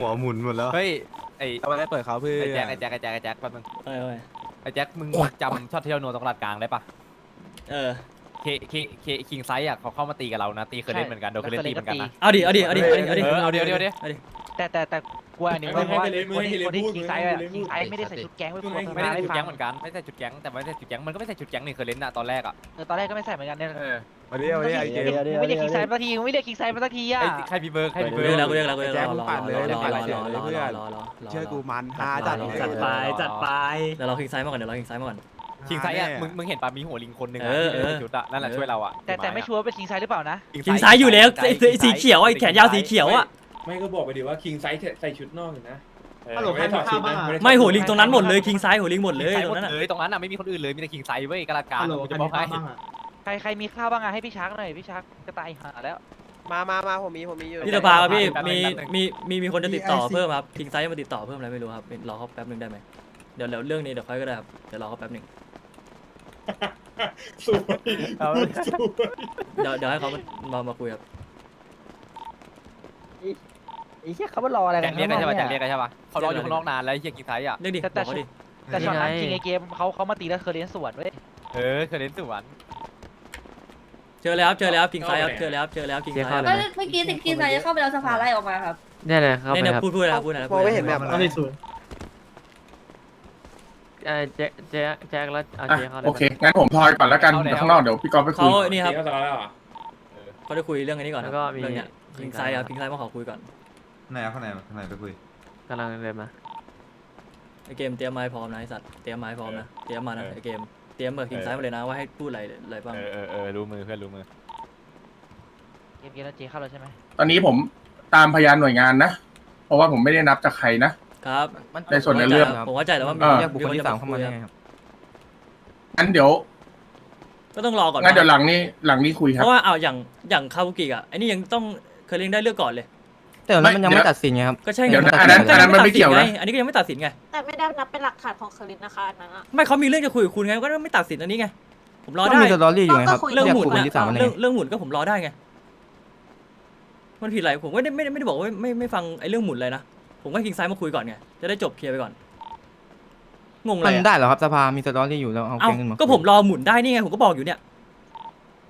หัวหมุนหมดแล้ว เฮ้ยไอ้เอาไปเปิดเขาเพื่อไอ้แจ็คไอ้แจ็คไอ้แจ็คไอ้แจ็คแป๊บนึงเอ้ยเอ้ยไอ้แจ็คมึงจำช็อตเที่ยวโนตรงลาดกลางได้ปะเออเคเคเคคิงไซส์อะเขาเข้ามาตีกับเรานะตีเคยเล่นเหมือนกันโดนเคยเล่นตีเหมือนกันนะเอาดิเอาดิเอาดิเอาดิเอาดิเออเอาดิเอาดิเอาดิเอาดิแต่แต่แต่ กลัวอันนี้ไม่เพราะว่าให้ไปเลยคนที่ไม่ให้คนที่พูดคิงไซส์อะไม่ให้พูดคิงไซส์ไม่ได้ใส่ชุดแก๊งไว้ไม่คนให้ไม่ได้ใส่ชุดแก๊งฟัเหมือนกันไม่ใส่ชุดแก๊งแต่ไม่ใส่ชุดแก๊งมันก็ไม่ใส่ชุดแก๊งนี่เคยเล่นนะตอนแรกอะเออตอนแรกก็ไม่ใส่เหมือนกันเนี่ยเออวันนี้วันนี้ไอ้เกมไม่เรียกคิงไซส์มาสักทีไม่เรียกคิงไซส์มาสักทีอะไอ้ใครมีเบอร์ใครมีเบอเรียกร์แล้วกูเรียกแล้วกูเรียกแล้วแจ็คมึงปั่นเลยรอรอรอรอรอเพื่อนรอรอรอเชื่อกูมันฮาจัดจัดไปจัดไปเดี๋ยวเราคิงไซส์มาก่อนเดี๋ยวเราคิงไซส์มาก่อนคิงไซส์อะมึงมึงเห็นปะมีหัวลิงคนหนึ่งเออะอที่ไม่เออใส่ชุดอะนั่นแหละช่วยเราอะแต่แต่ไม่ชัวร์ว่าเป็นคิงไซส์หรือเปล่านะคิงไซส์อยู่แล้วไอ้ไอ้สีเขียวไอ้แขนยาวสีเขียวอะ ไม่ก็บอกไปดิว่าคิงไซส์ใส่ชุดนอกอยู่นะฮัลโหลใครไม่ได้ถอดชุดนะมีข้าวบ้างอะด้ถอดไม่หัวลิงตรงนั้นหมดเลยคิงไซส์หัวลิงหมดเลยคิงไซส์ตรหมงดนั้นอะเลยตรงนั้นอะไม่มีคนอื่นเลยมีแต่คิงไซส์เว้ยกระกลางฮัลโหลกูใครจะบมีอกข้าให้วบ้างอะใครใครมีข้าวบ้างอะให้พี่ชักหน่อยพี่ชักจะตายหาแล้ว มามามาผมมี ผมมีอยู่พี่สภาครับพี่มีมีมีมีคนจะติดต่อเพิ่มครับคิงไซส์มาติดต่อเพิ่มอะไรไม่รู้ครับรอเขาแป๊บนึงได้ไหมเดี๋ยวเดี๋ยวเรื่องนี้เดี๋ยวค่อยก็ได้ครับเดี๋ยวรอเขาแป๊บนึงสวยสวยเดี๋ยวเดี๋ยวให้เขามามามาคุยครับ ไอ้เหี้ยเขามารออะไรแจ็กัคนเรียกได้ใช่ปะแจ็คเรียกได้ใช่ปะเขารออยู่ข้างนอกนานแล้วไอ้เฮียคิงไซส์อะ เรียกดิแต่บแต่อกเขาดิ แต่ช็อตนั้นจริงไอ้เกมเขาเขามาตีแล้วเคอร์เรนสวนเว้ยเออเคยเล่นสวนเจอแล้วครับเจอแล้วคิงไซส์ครับเจอแล้วเจอแล้วคิงไซส์ครับก็เมื่อกี้ติดกินอะไรจะเข้าไปแล้วสภาไล่ออกมาครับ เนี่ยเลยครับเนี่ยเนี่ยพูดพูดอะไรครับพูดอะไรมองไม่เห็นแบบเอาที่ศูนย์แจ็คแจ็คแจ็คแล้วเอาอะเจ๊เขาเลยโอเค งั้นผมทอยก่อนแล้วกันเดี๋ยวข้างนอกเดี๋ยวพี่กอล์ฟไปคุเขาย นี่ครับเจ๊ก็สาระแล้วเหรอเขาจะคุยเรื่องอันนี้ก่อนคแล้รับวก็มีเรื่องเนี้ยคิงไซส์ครับคิงไซส์มาขอคุยก่อน ไหนเอาข้างในข้างในไปคุยกำลังเดินมาไอเกมเตรียมไม้พร้อมนะไอสัตว์เตรียมไม้พร้อมนะเตรียมมานะไอเกมเตรียมเบอร์คิงไซส์มาเลยนะว่าให้พูดอะไรอะไรบ้างเออเออเออรู้มือเพื่อนรู้มือเกมเกมแล้วเจเข้าแล้วใช่ไหมตอนนี้ผมตามพยานหน่วยงานนะ เพราะว่าผมไม่ได้นับจากใครนะ ครับในส่วนในเรื่อง ผมเข้าใจแต่ว่ามีอ่าเรียกบุคคลที่สามเข้ามาได้ไงครับงั้นเดี๋ยว ก็ต้องรอก่อนงั้นเดี๋ยวหลังนี้หลังนี้คุยคเพรับราะว่าเอาอย่างอย่างคาบุกิอะไอ้นี่ยังต้องเคยเลี้ยงได้เลือกก่อนเลย แต่มันยังไม่ตัดสินไงครับ ก็ใช่ไงเดี๋ยวนะอันนั้นอันนั้นมันไม่เกี่ยวนะ อันนี้ก็ยังไม่ตัดสินไง แต่ไม่ได้นับเป็นหลักฐานของเคอรินนะคะอันนั้นอะไม่เขามีเรื่องจะคุยกับคุณไงก็ไม่ตัดสินอันนี้ไง ผมรอก็ได้ มีสตอรี่อยู่ไงครับเรื่องหมุนคนนะที่สามอะไรเรื่องเรื่องหมุนก็ผมรอได้ไง มันผิดอะไรผมไม่ได้ไม่ได้ไม่ได้บอกว่าไม่ไม่ฟังไอ้เรื่องหมุนเลยนะ ผมก็คิงไซด์มาคุยก่อนไง จะได้จบเคลียร์ไปก่อน งงเลยมันอะได้เหรอครับสภามีสตอรี่อยู่แล้วเอาเอ้าแกงขึ้นมาก็ผมรอหมุนได้นี่ไงผมก็บอกอยู่เนี่ย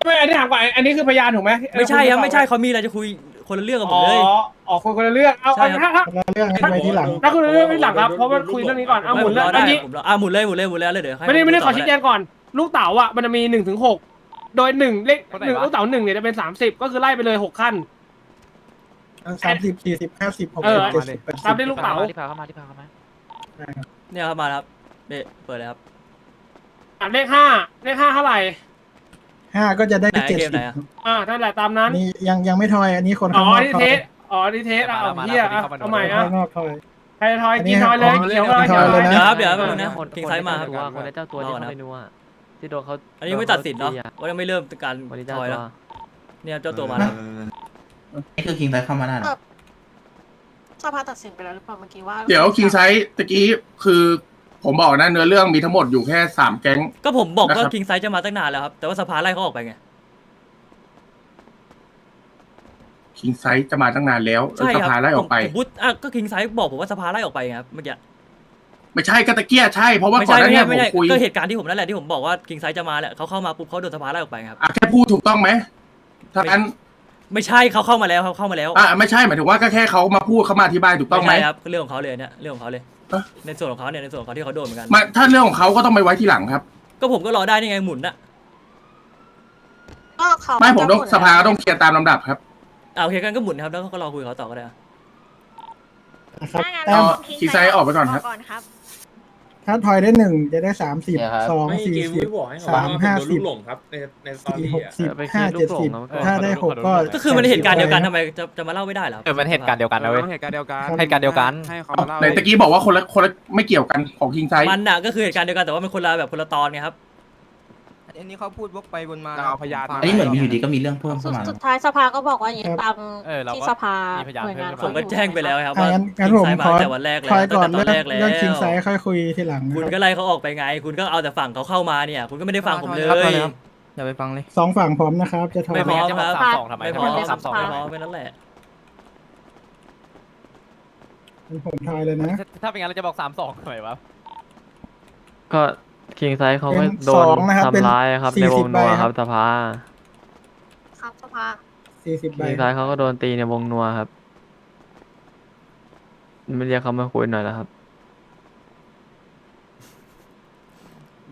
ไม่อันนี้ถามก่อนอันนี้คือพยานถูกไหมไม่ใช่ครับไม่ใช่เขามีอะไรจะคุย คนละเรื่องกับผมเลยอ๋ออ๋อคนคนละเรื่องเอาใช่เอาครับ ถ้าถ้าเรื่องให้ไว้ที่หลัง ถ้าคุณเรื่องไม่หลังครับเพราะว่าคุยเรื่องนี้ก่อนเอาหมุนผเรื่รองอได้อันนี้ ผมรออะหมุนเลยหมุนเลยหมุนเลยแล้วเดี๋ยวให้ไม่ได้ไม่ได้ผขอต่ชี้แจงก่อน ลูกเต๋าอะมันจะมีหนึ่งถึงหกโดยหนึ่งเลขหนึ่งลูกเต๋าหนึ่งเนี่ยจะเป็นสามสิบก็คือไล่ไปเลยหกขั้น สามสิบสี่สิบห้าสิบหกเอสิอบเจ็ดสิบแปดตามสิบด้วยลูกเต๋าที่พาเข้ามาที่พาเข้ามา เนี่ยครับมาแล้วครับเบะเปิดเลยครับอะเลขห้าเลขห้าเท่าไหร่ ห้าก็จะได้ไหนเจ็ดเกสิมบไหนอะ อ่านั่นแหละตามนั้น นี่ยังยังไม่ทอย อันนี้คนอ๋ข้างอนอกนี่ทอเทยสอ๋อนี่เทสอะเอาเฮียอะเอาใหม่อะข้างนอกทอย ใครทอยอันนี้กินทอยเลยของเขียวเลยทเขีอยยวเลเลยยนะเดี๋ยวครับเดี๋ยวแป๊บนึงนะคนคิงไซด์มาครับ ตัวคนในเจ้าตัวที่รอก่อนเขานะไปนัวที่โดนเขาอันนี้ไม่ตัดสินเนาะว่ายังไม่เริ่มการคนที่เจ้าทอยตัแล้วว เนี่ยเจ้าตัวมาแล้ว นี่คือคิงไซเข้ามาได้สภาตัดสินไปแล้วหรือเปล่าเมื่อกี้ว่าเดี๋ยวคิงไซตะกี้คือ ผมบอกนะเนื้อเรื่องมีทั้งหมดอยู่แค่สามแก๊ง ก็ผมบอกนะคว่ารับ คิงไซด์จะมาตั้งนานแล้วครับ แต่ว่าสภาไล่เขาออกไปไง คิงไซจะมาตั้งนานแล้วแล้วใช่สครับภาไล่ออกไป ผมผมพูดอะก็คิงไซด์บอกผมว่าสภาไล่ออกไปไงครับเมื่อกี้ไม่ใช่ก็ตะเกียใช่เพราะว่าไม่ก่อนใช่หน้าไม่เนี้ใช่ผมคุยไม่ใช่ก็เหตุการณ์ที่ผมนั่นแหละที่ผมบอกว่าคิงไซด์จะมาแหละเขาเข้ามาปุ๊บเขาโดนสภาไล่ออกไปครับ อะแค่พูดถูกต้องไหมถ้างั้นไม่ใช่เขาเข้ามาแล้วเขาเข้ามาแล้วอะไม่ใช่หมายถึงว่าก็แค่เขามาพูดเขามาอธิบายถูกต้องไหม ใช่ครับเรื่องของเขาเลยเนี่ยเรื่องของเขาเลย เอ๊ะในส่วนของเขาเนี่ยในส่วนของเขาที่เขาโดนเหมือนกัน มาถ้าเรื่องของเขาก็ต้องไปไว้ที่หลังครับ ก็ผมก็รอได้นี่ไงหมุนน่ะก็เขาไม่ผมต้องจะหดสภาก็ต้องเคลียร์ตามลำดับครับ อ่าโอเคกันก็หมุนครับแล้วก็รอคุยกับเขาต่อก็ได้อะนะครับถ้างั้นแต้มเอาคิงไซด์ออกไปก่อนครับ ก่อนครับ ถ้าทอยได้หนึ่งจะได้สามสิบสองไม่สี่เกมสิบไม่บอกให้เขาสามว่าห้าผมโดนสิลูบกหลงครับในในสตอสี่รี่หกอะสิบไปเคลีห้ายร์ลูเจ็ดกหลสิงบนะถ้าได้หกก็ก็คือมันเหตุการณ์เดียวกันทำไมจะจะมาเล่าไม่ได้เหรอเออมันเหตุการณ์เดียวกันนะเว้ย เหตุการณ์เดียวกันเหตุการณ์เดียวกัน ให้เขามาเล่าในตะกี้บอกว่าคนละคนละไม่เกี่ยวกันของคิงไซมันน่ะก็คือเหตุการณ์เดียวกันแต่ว่ามันคนละแบบคนละตอนไงครับ อันนี้เขาพูดวกไปวนมาเอาพยานมา อันนี้เหมือนมีอยู่ดีก็มีสุดสุดท้ายสภาก็บอกว่าอย่างนี้ตามเออเราที่ก็สภามีพยานหน่วยงานเพิ่ผมมก็แจ้งไปแล้วครับอะว่างั้นงั้นคิงผมไซด์มาขอตั้งแต่วันแรกแล้วทอยตั้ก่งอนแต่ตอเรื่อนงแรกแล้วเรื่องคิงไซด์ค่อยคุยทีหลังนะคุณคก็รับไล่เขาออกไปไง คุณก็เอาแต่ฝั่งเขาเข้ามาเนี่ย คุณก็ไม่ได้ฟังผมเลย อย่าไปฟังเลย สองฝั่งพร้อมนะครับ จะทอยไม่พร้อม จะคมารับสามสองทำไมไม่พทำอไมไม่ต้องสามสองพอไม่นั่นแหละ ผมทายเลยนะถ้าถ้าเป็นงั้นเราจะบอกสามสองทำไมวะก็ คิงไซส์เขาก็เป็นโดสนองนะครับเป็นทำร้ายครับสี่ในวสิงบนัวใบคครัรับ บสภาครับสภาสี่สิบใบคิงไซส์เขาก็โดนตีในวงนัวครับ ไม่เรียกเขามาคุยหน่อยแล้วครับ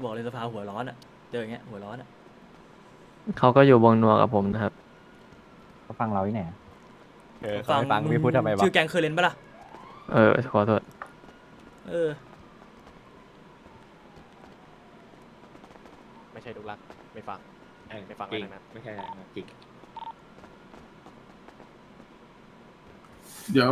บอกเลยสภาหัวร้อนอะ เจออย่างเงี้ยหัวร้อนอะ เขาก็อยู่วงนัวกับผมนะครับ เขาฟังเราที่ไหนเออเขาไม่ฟังพี่พูดทำไมวะชื่อแกงเคยเล่นปะล่ะ เออขอโทษ เออ ไม่ใช่ลูกรักไม่ฟังไม่ฟังอะไรทั้งนั้น ไม่ใช่จิกเดี๋ยว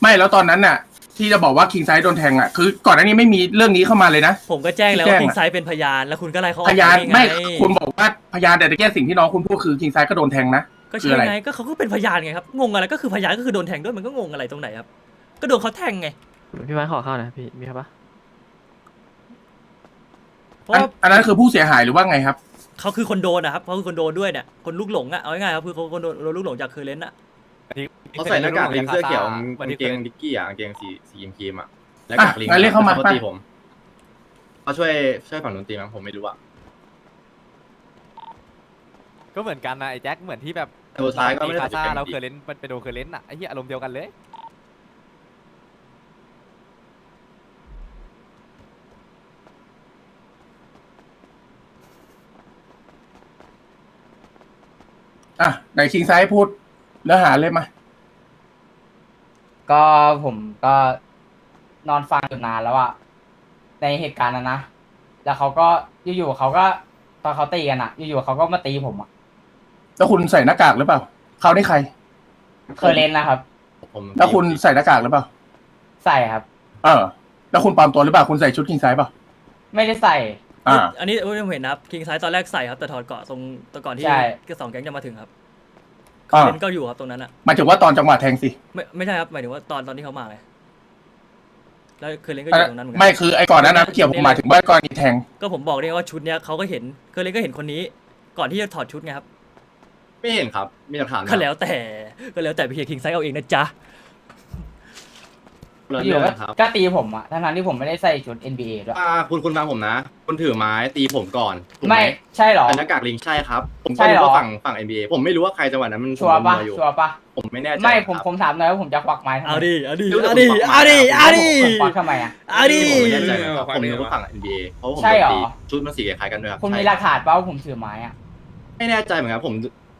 ไม่แล้วตอนนั้นน่ะ ที่จะบอกว่าคิงไซด์โดนแทงอะคือ ก่อนหน้านี้ไม่มีเรื่องนี้เข้ามาเลยนะ ผมก็แจ้งแล้วแจ้ว่างอะ คิงไซด์เป็นพยาน แล้วคุณก็ไล่เขาออกพยานปงไม่งคุณบอกว่าพยานแต่ตะแก้สิ่งที่น้องคุณพูดคือคิงไซด์ก็โดนแทงนะ ก็คือใช่อะไร ไงก็เขาก็เป็นพยานไงครับงงอะไรก็คือพยานก็คือโดนแทงด้วยมันก็งงอะไรตรงไหนครับ ก็โดนเขาแทงไง พี่ไม้ขอเข้าหนะพี่มีครับปะ เพราะอันว่าอันนั้นคือผู้เสียหายหรือว่าไงครับ เขาคือคนโดนนะครับเขาคือคนโดนด้วยเนี่ยคนลูกหลงอะเอาง่ายๆครับคือเขาคนโดนโดนลูกหลงจากเคยเล่นอะเขาใส่หน้ากากลิงเสื้อเขียววักานงที่เกงดิกกี้อะกางเกงสีสีครีมๆอะหน้าอะกากลิงงั้นเรียกเข้ามาเขาไปตีผมเขาช่วยช่วยฝั่งดนตรีมั้งผมไม่รู้อะก็เหมือนกันนะไอ้แจ็คเหมือนที่แบบแต่สุดท้ายก็ไม่ได้คาใส่ซ่าชุดแกงเราดีเคยเล่นมันไปโดนเคยเล่นอะไอ้เหี้ยอารมณ์เดียวกันเลย อะ ไหนคิงไซด์พูดเนื้อหาเลยมา ก็ผมก็นอนฟังอยู่นานแล้วอะในเหตุการณ์นั้นนะ แล้วเขาก็อยู่ๆเขาก็ตอนเขาตีกันอะอยู่ๆเขาก็มาตีผมอะแล้วคุณใส่หน้ากากหรือเปล่าเขาได้ใคร เคยเล่นนะครับ ผมแล้วคุณใส่หน้ากากหรือเปล่า ใส่ครับ เออ แล้วคุณปลอมตัวหรือเปล่า คุณใส่ชุดคิงไซด์เปล่า ไม่ได้ใส่ อ่า อันนี้ผมเห็นนะครับคิงไซด์ตอนแรกใส่ครับแต่ถอดเกาะตรงตอนก่อนที่ใช่ก็สองแก๊งจะมาถึงครับ อ่าเล่นก็อยู่ครับตรงนั้นอะหมายถึงว่าตอนจังหวะแทงสิ ไม่ไม่ใช่ครับหมายถึงว่าตอนตอนที่เขามาไงแล้วเคยเล่นก็อยู่ตรงนั้นเหมือนกัไม่คือไอ้ก่อนหนั้นนะเกี่ยวผมหมายถึงว่ากรณีแทง ก็ผมบอกเลยว่าชุดเนี้ยเขาก็เห็นเคยเล่นก็เห็นคนนี้ ก่อนที่จะถอดชุดไงครับ ไม่เห็นครับ มีหลักฐานนะก็แล้วแต่ก็แล้วแต่พี่คิงไซด์เอาเองนะจ๊ะ เรื่องอยู่เรื่องก็ครับ ก็ตีผมอะทั้งๆที่ผมไม่ได้ใส่ชุด NBA ด้วยอ่าคุณคุณฟังผมนะ คุณถือไม้ตีผมก่อนถูกหไม่ใช่หรอแต่หน้ากากลิงใช่ครับ ผมใช่ก็เหรรู้อว่าฝั่งฝั่ง NBA ผมไม่รู้ว่าใครจังหวะนั้นมันชัวร์ปะผมอยู่ชัวร์ปะผมไม่แน่ใจไม่ผมครับผมถามหน่อยว่าผมจะควักไม้ทำไมเอาดิเอาดิเดี๋ยวเอาดิผมฟังเอาดิมาเอาดิผมควักทำไมอะเอาดิผมไม่แน่ใจนะครับผมนึกว่าฝั่ง NBA เพราะผมใช่เหรอโดนตีชุดมันสีคล้ายๆกันด้วยครับคุณมีใช่หลักฐานเปล่าว่าผมถือไม้อะไม่แน่ใจเหมือนกันผม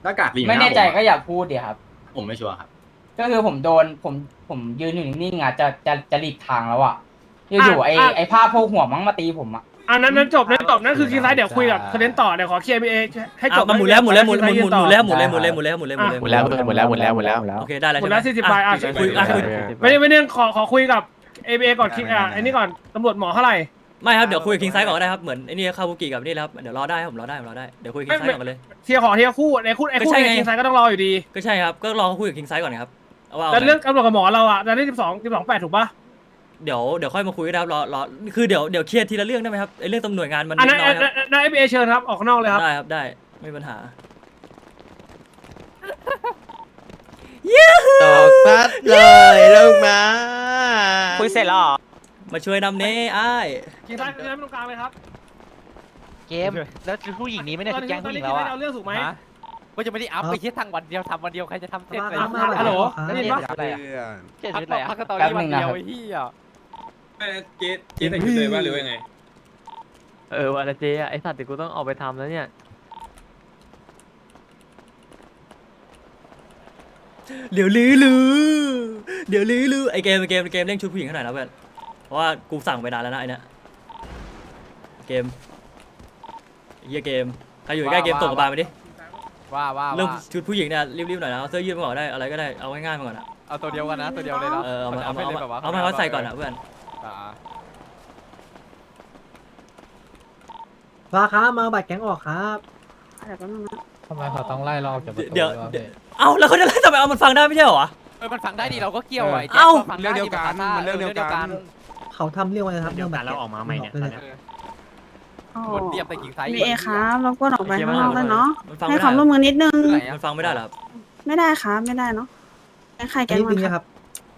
หน้ากากลิงไม่แน่ใจหาผก็อย่าพูดเดี๋ยวครับ ผมไม่ชัวร์ครับ ก็คือผมโดนผมผมยืนอยู่นิ่งๆอะจะจะจะหลีกทางแล้วอะอยู่ๆไอ้อะ ไอ้ผ้าโพกหัวมั้งมาตีผมอะ อันนั้นนั้นจบนั้นจบนั่นคือคิงไซด์เดี๋ยวคุยกับเคเลนต่อเดี๋ยวขอเคลียร์บีเอให้จบอะมาหมุนแล้วหมุนแล้วหมุนหมุนหมุนหมุนแล้วหมุนแล้วหมุนแล้วหมุนแล้วหมุนแล้วหมุนแล้วหมดแล้วหมดแล้วหมดแล้วหมดแล้ว โอเคได้แล้วหมใช่ดไหมแล้วสี่สิบใบอะคุยอะคุยไม่ได้ไม่ได้ขอขอคุยกับเอเอก่อนคิงอะไอ้นี่ก่อนตำรวจหมอเท่าไหร่ไม่ครับเดี๋ยวคุยกับคิงไซด์ก่อนก็ได้ครับเหมือนไอ้นี่คาบุกิกับนี่แหละครับเดี๋ยวรอได้ครับผมรอได้ผมรอได้เดี๋ยวคุยกับคิงไซด์ก่อนมาเลย เทียร์ขอเทียร์คู่ในคู่ไอ้คู่ก็ใช่ในไงคิงไซด์ก็ต้องรออยู่ดี ก็ใช่ครับก็รอเขาคุยกับคิงไซด์ก่อนนะครับ เอาว่าแต่เรื่องตำรวจกับหมอเราอะแต่เรื่องสิบสองสิบสองแปดถูกปะเดี๋ยวเดี๋ยวค่อยมาคุยนะครับรอรอคือเดี๋ยวเดี๋ยวเคลียร์ทีละเรื่องได้ไหมครับไอ้เรื่องตำรวจงานมันอันนินั้ดนน้อยครับได้เอเอเชิญครับออกข้างนอกเลยครับ ได้ครับได้ไม่มีปัญหาตอกปัดเลยลงมาคุยเสร็จแล้วเหรอมาช่วยนำเน่อ้ายคิงไซด์คิงไซด์ตรงกลางเลยครับเกม แล้วผู้หญิงนี้ไม่ได้ชุดแก๊งผู้หญิงเราอะเอาเรื่องถูกไหมฮะ ก็จะไม่ได้อัพไปแค่ทางวันเดียวทำวันเดียวใครจะทำเสร็จเลยฮัลโหลแล้วได้เจยินนปะอะไรอะเจนพักชุดอะไรพัอะกตอนนี้วันเดียวไอ้ที่อะเกตเกตแต่งชุดเลยว่าหรือว่าไง เออวันละเจอะไอสัตว์เดี๋ยวกูต้องออกไปทำแล้วเนี่ยเดี๋ยวลื้อลือเดี๋ยวลื้อลือไอเกมไอเกมไอเกมเร่งชุดผู้หญิงให้หน่อยนะเพื่อนเพราะว่ากูสั่งไปนานแล้วนะไอเนี่ยเกมไอ้เฮียเกมใครอยู่ใกล้เกมตกกระบาลไปดิ ว่าว่าเรื่องว่าชุดผู้หญิงเนี่ยรีบๆหน่อยนะเอาเสื้อยืดมาก่อนได้อะไรก็ได้เอาง่ายๆมาก่อนอะเอาตัวเดียวกันนะตัวเดียวเลยเนาะเออเอามาเอามาให้เอาลยมาแบบว่เอามาเขาใส่ก่อนอะเพื่อนอ่าฟ้าครับมาบัตรแก๊งออกครับเดี๋ยวแป๊บนึงนะทำไมเขาต้องไล่เราจากประตูเดี๋ยวเดี๋ยวเอ้าแล้วเขาจะไล่ทำไมเอามันฟังได้ไม่ใช่เหรอวะ เออมันฟังได้ดิเราก็เกี่ยวไอ้เอ้าเรื่องเดียวกันมันเรื่องเดียวกัน เขาทำเรื่องอะไรครับเรื่องบัตรแล้วออกมาใหม่เนี่ยอ๋อ หมดเตรียมแต่กิ่งไซส์บีเอครับรบกวนออกไปข้างนอกได้เนาะมันฟังให้ไม่ความร่วมมือนิดนึงไหนมันอะฟังไม่ได้เหรอครับไม่ได้ครับไม่ได้เนาะแก๊งใครแก๊งมันครับ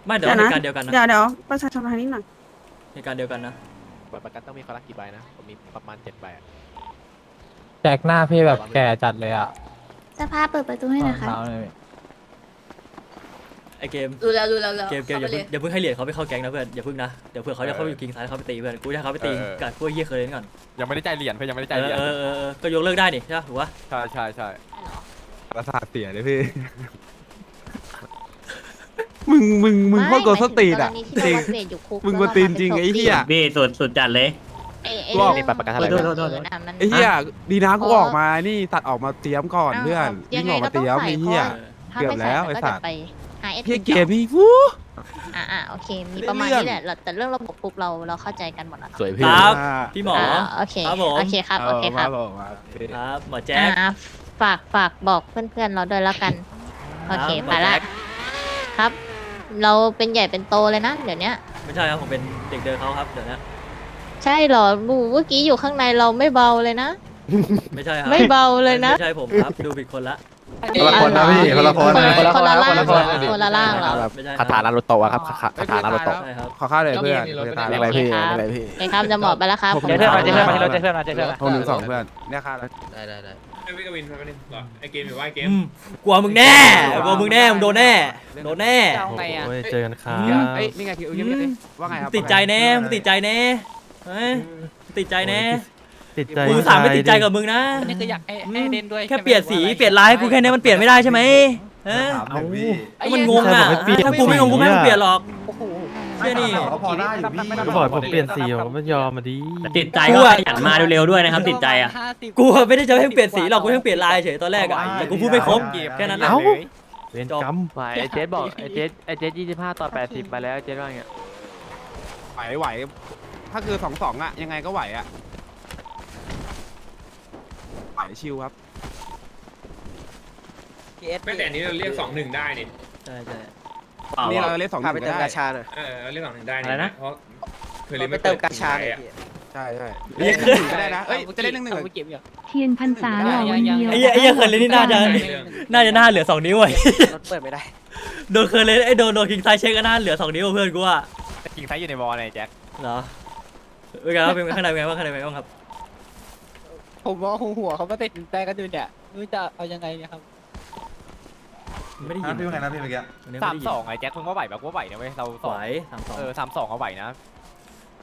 ไม่เดี๋ยวเหตุการณ์เดียวกันนะเดี๋ยวเดี๋ยวประชาชนทางนี้หน่อยเหตุการณ์เดียวกันนะบัตรประกันต้องมีคนละกี่ใบนะผมมีประมาณเจ็ดใบอะแจกหน้าพี่แบบแก่จัดเลยอะสภาเปิดประตูให้นะคะเท้าเลย ไอเกม ดูแล้วดูแล้วเกมเกมอย่าเพิ่งอย่าเพิ่งให้เหรียญเขาไปเข้าแก๊งนะเพื่อนอย่าเพิ่งนะเดี๋ยวเผื่อเขาจะเข้าไปอยู่กิงซ้ายเขาไปตีเพื่อนกูจะให้เขาไปตีกับพวกเหี้ยเคยเล่นก่อนยังไม่ได้จ่ายเหรียญเพื่อนยังไม่ได้เอจ่ายเหอรียญเออเออเออก็ยกเลิกได้นี่ใช่ปะถูกปะใช่ใช่ใช่ประสาทเสียเลยพี่ มึงมึงมึงโคตรโกสตีดอะ จริงมึงกวนตีนจริงไอ้เหี้ย พี่สุดสุดจัดเลยบอกนี่บัตรประกันเท่าไหร่โทษโทษโทษ ไอ้เหี้ยดีนะกูออกมานี่ตัดออกมาเตรียมก่อนเพื่อนวิ่งออกมาเตรียมไอ้เหี้ย เกือบแล้วไอ้สัตว์ เหี้ยเกมนี่ฟู้อ่าอ่าโอเค มีเรื่องประมาณนี้แหละแต่เรื่องระบบปุ๊บเราเราเข้าใจกันหมดแล้วเนอะสวยพี่ครับ พี่หมออ่าโอเคครับผม โอเคครับโอเคครับมาบอกมาครับ หมอแจ๊ค อ่าฝากฝากบอกเพื่อนๆเราด้วยแล้วกัน โอเคครับไปละครับ เราเป็นใหญ่เป็นโตเลยนะเดี๋ยวเนี้ย ไม่ใช่ครับ ผมเป็นเด็กเดินเขาครับ เดี๋ยวนะ ใช่เหรอบูเมื่อกี้อยู่ข้างในเราไม่เบาเลยนะ ไม่ใช่ครับไม่เบาเลยนะ ไม่ใช่ผมครับ ดูผิดคนละ คนละคนนะพี่คนละคนคนละคนละล่างคนละคนเหรอคนละล่างเหรอไม่ใช่คาถานารุโตะครับคาคาถานารุโตะใช่ครับขอข้าวเลยเพื่อนมีรถจะตายมีอะไรรถพี่ครับอะไรพี่โอเคครับจะหมดไปแล้วครับผมเจเทอร์มาเจเทอร์มาเจเทอร์มาเจเทอร์มาโทรหนึ่งสองเพื่อนเนี่ยค่าแล้วได้ได้ได้พี่กวินไปนิดหรอไอเกมอยู่ว่าไอเกมอืมกลัวมึงแน่กลัวมึงแน่มึงโดนแน่โดนแน่เอาไงอะเจอกันครับเอ้ยนี่ไงพี่อุ้ยพี่ว่าไงครับติดใจแน่มึงติดใจแน่เฮ้ยติดใจแน่ ติดใจกูสามไม่ติดใจกับมึงนะนี่คืออยากให้ให้เล่นด้วยแค่เปลี่ยนสีเปลี่ยนลายให้กูแค่นี้มันเปลี่ยนไม่ได้ใช่ไหมเออเอาก็มันงงอะถ้ากูไม่งงกูไม่ให้มึงเปลี่ยนหรอกโอ้โหเชื่อนี่พอได้อยู่พี่ก็บอกผมเปลี่ยนสีผมไม่ยอมมาดีติดใจก็ขยันมาเร็วๆด้วยนะครับ ติดใจอะกูไม่ได้จะให้มึงเปลี่ยนสีหรอกกูให้มึงเปลี่ยนลายเฉยตอนแรกอะแต่กูพูดไม่ครบแค่นั้นนะเวนกรรมไปไอเจสบอกไอเจสไอเจสยี่สิบห้าต่อแปดสิบไปแล้วไอเจสว่าไงไหวไหวถ้าคือสองสองอะยังไงก็ไหวอะ ไหวชิวครับไม่แต่อันนี้เราเรียกสองหนึ่งได้นี่ใช่ใช่นี่เราเล่นสองหนึ่งก็ได้เออเราเรียกสองหนึ่งได้อะไรนะ เพราะเคยเล่นไม่เติมกาชาอะใช่ใช่เล่นหนึ่งก็ได้นะเอ้ยจะเล่นหนึ่งหนึ่งเก็บอยู่เทียนพรรษาหล่อวันเดียวไอ้เหี้ยไอ้เหี้ยเคยเล่นนี่น่าจะ น่าจะหน้าเหลือสองนิ้วไอ้รถเปิดไม่ได้โดนเคยเล่นไอ้โดนโดนคิงไซเช็คก็หน้าเหลือสองนิ้วเพื่อนกูอะกิงไซส์อยู่ในวอลไงแจ็คเหรอเป็นไงครับเป็นข้างในเป็นไงบ้างข้างในเป็นไงบ้างครับ ผมว่าหัวหัวเขาไม่ติดใจกันอยู่เนี่ยไม่รู้จะเอายังไงเนี่ยครับไม่ได้ยินพี่ว่าไงนะพี่เมื่อกี้วันนี้สาไม่มได้ยินสองไงแจ็คมึงว่าไหวแบบว่าไหวนะเว้ยเราสสองวยสามสองเออสามสองเอาไหวนะ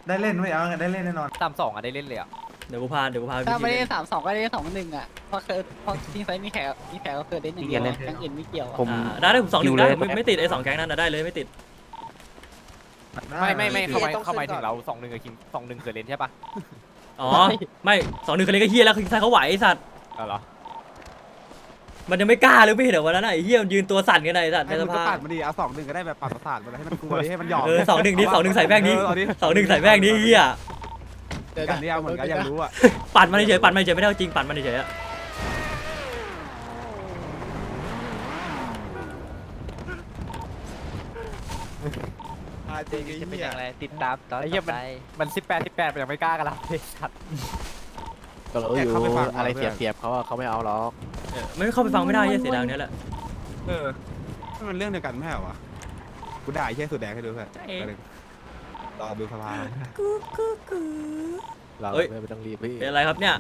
ได้เล่นไม่เอาได้เล่นแน่นอนสามสองอะได้เล่นเลยอะเดี๋ยวกูพาเดี๋ยวกูพาถ้าไม่ได้พี่สามสองก็ได้สองหนึ่งอะเพราะเคยเพราะทีมไฟมีแขกมีแขกก็เคยได้หนึ่งเดียวทั้งอื่นไม่เกี่ยวผมอ่าได้ได้ผมสองหนึ่งได้ไม่ไม่ติดไอ้สองแก๊งนั้นนะได้เลยไม่ติดไม่ไม่ไม่เข้ามาเข้ามาถึงเราสองหนึ่งกับคิงสองหนึ่งเคยเล่นใช่ปะ อ๋อ ไม่สองหนึ่งเขาเล่นก็เฮียแล้วคิงไซเขาไหวไอ้สัตว์เอาเหรอมันยังไม่กล้าเลยไม่เห็นเหรอวันนั้นน่ะไอ้เฮียมันยืนตัวสั่นกันเลยไอ้สัตว์ในให้สมันก็ภาปัดมาดีเอาสองหนึ่งก็ได้แบบปัดประสาทมาให้มันกลัวดิให้มันหยอกเออสองหนึ่งนี้สองหนึ่งใส่แป้งนี้เออเอาดิสองหนึ่งใส่แป้งนี้เฮียกันที่เอาเหมือนกันอยากรู้อะ ปัดมันเฉยๆปัดมันเฉยๆไม่ได้เอาจริงปัดมันเฉยๆอะ จริงไอ้จะเป็นเหี้อยย่างไรติดตามตอนไอ้เหี้ยมันมันสิบแปดสิบแปดมันยังไม่กล้ากันเราเลยสัตว์ก็รู้อยู่อะไรเสียเปรียบเขาอะเขาไม่เอาหรอกเออไม่เข้าไปฟังไม่ได้เฮียเสียดายตรงเนี้ยแหละเออมันเรื่องเดียวกันไม่ใช่เหรอวะกูด่าไอ้เหี้ยสุดแดงให้ดูเพื่อนรอดูสภาเราไม่ต้องรีบพี่เป็นอะไรครับเนี่ย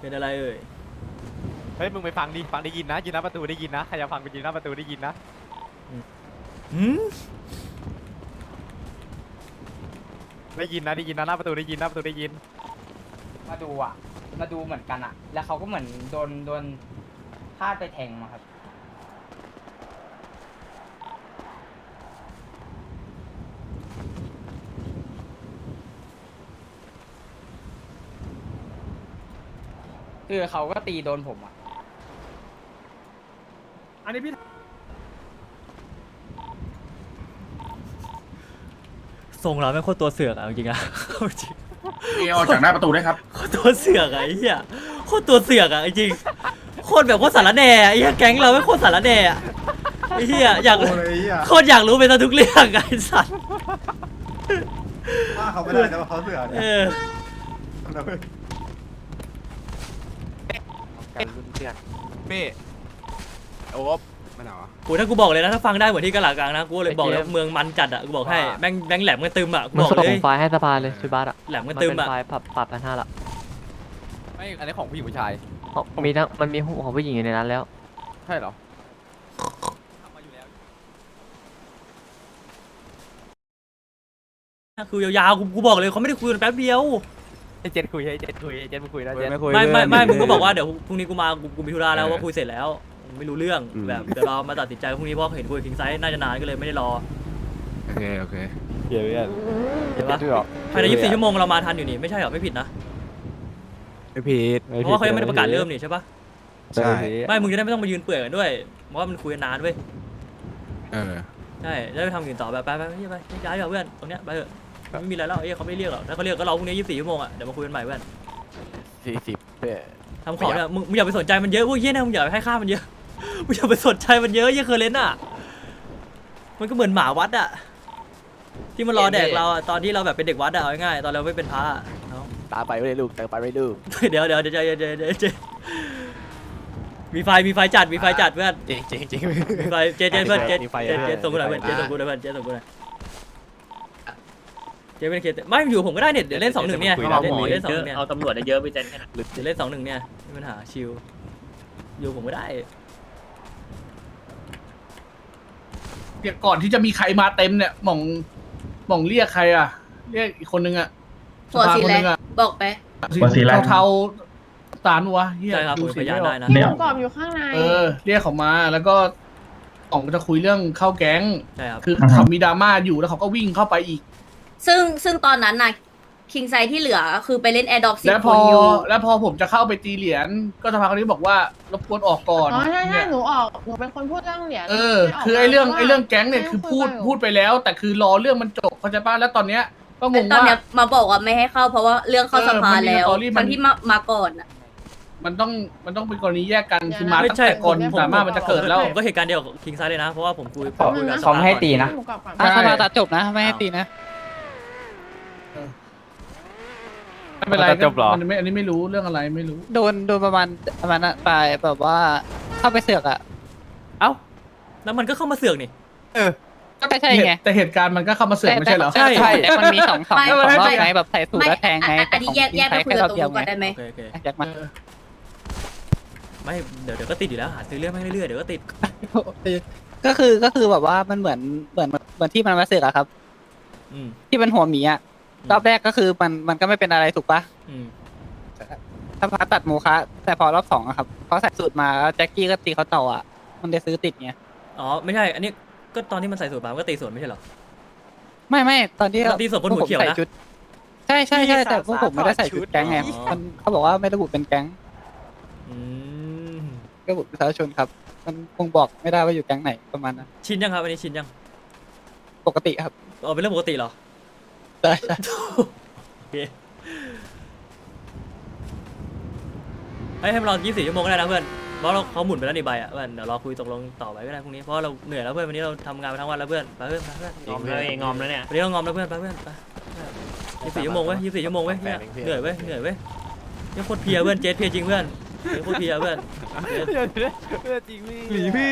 เป็นอะไรเอ่ย เฮ้ยมึงไปฟังดิฟังได้ยินนะยินหน้าประตูได้ยินนะใครจะฟังไปยินหน้าประตูได้ยินนะหืมได้ยินนะได้ยินนะหน้าประตูได้ยินหน้าประตูได้ยิน มาดูอะ มาดูเหมือนกันอะ แล้วเขาก็เหมือนโดนโดนพาดไปแทงมาครับ คือเขาก็ตีโดนผมอะ อันนี้พี่ ทรงเราไม่งโคตรตัวเสือกอะจริงๆอะเอาจริงออกจากหน้าประตูได้ครับ โคตรตัวเสือกอะไอ้เหี้ยโคตรตัวเสือกอะจริงโคตรแบบโคตรสารแหน่อะไอ้เหี้ยแก๊งเราไม่งโคตรสารแหน่อะไอ้เหี้ยอยากโอ้ยไอ้เหี้ยโคตรอยากรู้ไปซะทุกเรื่องอะไอ้สัสว่าเขาไม่ได้แต่ว่าเขาเสือเอเนี่ยอการรุ่นเพื่อนเป้โอ๊บ ไม่เอาอะกูถ้ากูบอกเลยนะถ้าฟังได้เหมือนที่กะหลากลางนะกูเลยบอกเลยว่าเมืองมันจัดอะกูบอกให้แม่งแม่งแหลมกันตึมอะกูมันบอกส่เลงยไฟล์ให้สภาเลยชุดบัสอะแหลมกันมันตึเป็มนอะไฟล์ปรับปรับพันห้าละไม่อันนี้ของผู้หญิงผู้ชายเพราะมีทั้งมันมีของผู้หญิงอยู่ในนั้นแล้วใช่เหรอคือยาวๆ กูกูบอกเลยเขาไม่ได้คุยกันแป๊บเดียวไอเจ็ดคุยไอเจ็ดคุยไอเจ็ดมึงคุยนะเจ็ดไม่คุยไม่ไม่ไม่เพื่มึอนงก็บอกว่าเดี๋ยวพรุ่งนี้กูมากูกูมีธุระแล้วเออว่าคุยเสร็จแล้ว ไม่รู้เรื่องอืม แบบเดี๋ยวเรามาตัดสินใจพรุ่งนี้เพราะเห็นคุยคิงไซส์น่าจะนานก็เลยไม่ได้รอโอเคโอเคเดี๋ยวเนี่ยเห็นปะชื่อหรอภายใน 24 ชั่วโมงเรามาทันอยู่นี่ไม่ใช่เหรอไม่ผิดนะไม่ผิด เพราะว่าเขายังไม่ได้ประกาศเริ่มนี่ใช่ปะใช่ ไม่มึงจะได้ไม่ต้องมายืนเปื่อยกันด้วยเพราะว่ามันคุยกันนานเว้ยเออใช่จะได้ทำอย่างอื่นต่อไปไปไปไปไปย้ายเถอะเพื่อนตรงเนี้ยไปเถอะไม่มีอะไรแล้วเอ้ยเขาไม่เรียกหรอกถ้าเขาเรียกก็รอพรุ่งนี้ 24 ชั่วโมงอะเดี๋ยวมาคุยกันใหม่เพื่อนสี่สิบเพื่อ ทำของเนี่ยมึงมึงอย่าไปสนใจมันเยอะพวกเหี้ยนะมึงอย่าไปให้ค่ามันเยอะ มึงอย่าไปสนใจมันเยอะเหี้ยเคอร์เลนอะ มันก็เหมือนหมาวัดอะ ที่มันรอแดกเราอะตอนที่เราแบบเป็นเด็กวัดอะเอาง่ายๆตอนเราไม่เป็นพระอะเนาะตามไปไม่ได้ลูกแต่ไปไม่ได้ลูกเดี๋ยวเดี๋ยวเดี๋ยวเดี๋ยวเดี๋ยวเดี๋ยวเดี๋ยวมีไฟมีไฟจัดมีไฟจัดเพื่อน จริงจริงจริง มีไฟเจเจเพื่อนเจมีไฟเจมีไฟเจส่งกูหน่อยเพื่อนเจส่งกูหน่อยเพื่อนเจส่งกูหน่อยเจเป็นเคสไม่อยู่ผมก็ได้เนี่ยเดี๋ยวเล่นสองหนึ่งเนี่ยเดี๋ยวเล่นเล่นสองหนึ่งเนี่ยเอาตำรวจเยอะไปเจนแค่นั้นเดี๋ยวเล่นสองหนึ่งเนี่ยไม่มีปัญหาชิลอยู่ผมก็ได้ เดี๋ยวก่อนที่จะมีใครมาเต็มเนี่ยหม่องหม่องเรียกใครอะ เรียกอีกคนนึงอะหัวสีคนแรนึงงอะบอกไปสีเทาๆตาลวะเฮียใช่ครับดูผมสีพยานไม่อได้อกนะที่ผมกรอบอยู่ข้างใน เออ เรียกเขามาแล้วก็ออกจะคุยเรื่องเข้าแก๊ง ใช่ครับ คือเขามีดราม่าอยู่แล้วเขาก็วิ่งเข้าไปอีก ซึ่งซึ่งตอนนั้นน่ะ คิงไซที่เหลือคือไปเล่นแอร์ดอปสิบแล้วพคอนอยู่ แล้วพอผมจะเข้าไปตีเหรียญก็สภาคนนี้บอกว่ารบกวนออกก่อนอ๋อใช่ใช่เนี่ยหนูออกหนูเป็นคนพูดเรื่องเหรียญเออคือไอ้เรื่องไอ้เรื่องแก๊งเนี่ยคือพูดพูดไปแล้ว แต่คือรอเรื่องมันจบเข้าใจป่ะแล้วตอนเนี้ยก็งงตอนว่า เนี้ยมาบอกว่าไม่ให้เข้าเพราะว่าเรื่องเข้าเออสภามันมีแล้วสตอรี่มันคนที่มามาก่อนน่ะมันต้องมันต้องเป็นกรณีแยกกันคือมาไม่ตั้งใช่แต่ก่อนผมดราม่ามันจะเกิดแล้ว ผมก็เหตุการณ์เดียวกับคิงไซเลยนะ เพราะว่าผมคุยเขาคุยกับสเขาภไม่ให้ก่อนตีนะ หนูกลับก่อนถ้าสภาตัดจบนะ ไม่ให้ตีนะ ไม่เป็นไรมันจะจบเหรอ มันไม่อันนี้ไม่รู้เรื่องอะไรไม่รู้ โดนโดนประมาณประมาณนั้นไปแบบว่าเข้าไปเสือกอะเอ้าแล้วมันก็เข้ามาเสือกนี่ก็ใช่ไง แต่เหตุการณ์มันก็เข้ามาเสริมไม่ใช่เหรอ ใช่ใช่แต่มันมีสองสองไม่สองรอบไม่ไงแบบใส่สูตรไม่แล้วแทงไงอันอันนี้แยกแยกไปคุยกับตรงนู้นก่อนได้ไหมโอเคโอเคแยกมาไม่เดี๋ยวเดี๋ยวก็ติดอยู่แล้วหาซื้อเรื่องไม่เรื่อยๆเดี๋ยวก็ติดก็คือก็คือแบบว่ามันเหมือนเหมือนเหมือนที่มันมาเสือกอะครับอืมที่เป็นหัวหมีอะ รอบแรกก็คือมันมันก็ไม่เป็นอะไรถูกปะอืมถ้าพาตัดโมคะแต่พอรอบสองอะครับเขาใส่สูตรมาแล้วแจ็คกี้ก็ตีเขาต่ออะมันได้ซื้อติดไงอ๋อไม่ใช่ อันนี้ก็ตอนที่มันใส่สูตรมามันก็ตีสวนไม่ใช่เหรอ ไม่ไม่ตอนที่เราตีสดบนหัวเขียวนะพกผมใส่ชุดใช่ใช่ใช่แต่พวกผมไม่ได้ใส่ชุดแก๊งไงอ๋อ มันเขาบอกว่าไม่ระบุเป็นแก๊งอืมระบุประชาชนครับ มันคงบอกไม่ได้ว่าอยู่แก๊งไหนประมาณนั้นชินยังครับอันนี้ชินยังปกติครับอ๋อเป็นเรื่องปกติเหรอ ใช่ใช่โอเคเฮ้ยให้มันรอ24ชั่วโมงก็ได้นะเพื่อนเพราะเราเขาหมุนไปแล้วนี่ใบอะเพื่อนเดี๋ยวรอคุยตกลงต่อไปก็ได้พรุ่งนี้เพราะว่าเราเหนื่อยแล้วเพื่อนวันนี้เราทำงานมาทั้งวันแล้วเพื่อนไปเพื่อนไปเพื่อนงอมแล้วเองงอมแล้วเนี่ยวันนี้เรางอมแล้วเพื่อนไปเพื่อนไปยี่สิบสี่ชั่วโมงเว้ยยี่สิบสี่ชั่วโมงเว้ยเนี่ยเหนื่อยเว้ยเหนื่อยเว้ยยังโคตรเพลียเพื่อนเจ๊เพลียจริงเพื่อนเจ๊โคตรเพลียเพื่อนเจ๊เพื่อจริงพี่หนีพี่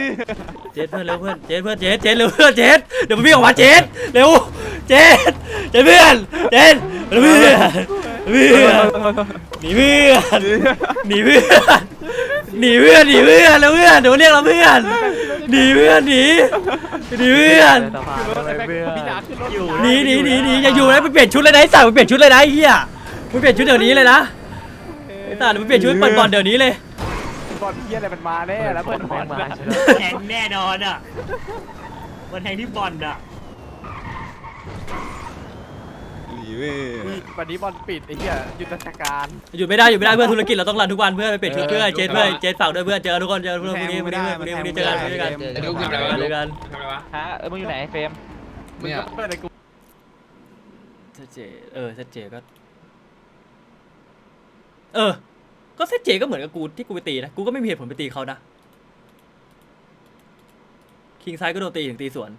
เจ๊เพื่อนเร็วเพื่อนเจ๊เพื่อนเจ๊เจ๊เร็วเพื่อนเจ๊เดี๋ยวมันวิ่งออกมาเจ๊เร็วเจ๊ เจ๊เพื่อนเจ๊เร็วเพื่อนเพื่อนหนีเพื่อนหนีเพื่อนหนีเพื่อนหนีเพื่อนแล้วเพื่อนเดี๋ยวเรียกเราเพื่อนหนีเพื่อนหนีหนีเพื่อนหนีหนีหนีหนีอย่าอยู่นะไปเปลี่ยนชุดเลยนะไอ้สัตว์ไปเปลี่ยนชุดเลยนะไอ้เหี้ยไปเปลี่ยนชุดเดี๋ยวนี้เลยนะไอ้สัตว์ไปเปลี่ยนชุดเปิดบอลเดี๋ยวนี้เลยบอลเพี้ยอะไรมันมาแน่แล้วเปิดบอลลมามาใช่ไหมแทงแน่นอนอะมันแทงที่บอลอะ หนีพี่วันนี้บอลปิดไอ้เหี้ยยุทธการหยุดไม่ได้หยุดไม่ได้เพื่อนธุรกิจเราต้องรันทุกวันเพื่อนไปเปลี่ยนชุดเพื่อนเจนเพื่อนเจนฝากด้วยเพื่อนเจอกันทุกคนเจอกันทุกคนพรุ่งนี้พรุ่งนี้พรุ่งนี้พรุ่งนี้เจอกันพรุ่งนี้เจอกันเจอกันฮะเออมึงอยู่ไหนเฟรมมึงก็เปิดในกูเซตเจเออเซตเจก็ เออ ก็เซตเจก็เหมือนกับกูที่กูไปตีนะกูก็ไม่มีเหตุผลไปตีเขานะคิงไซก็โดนตีถึงตีสวน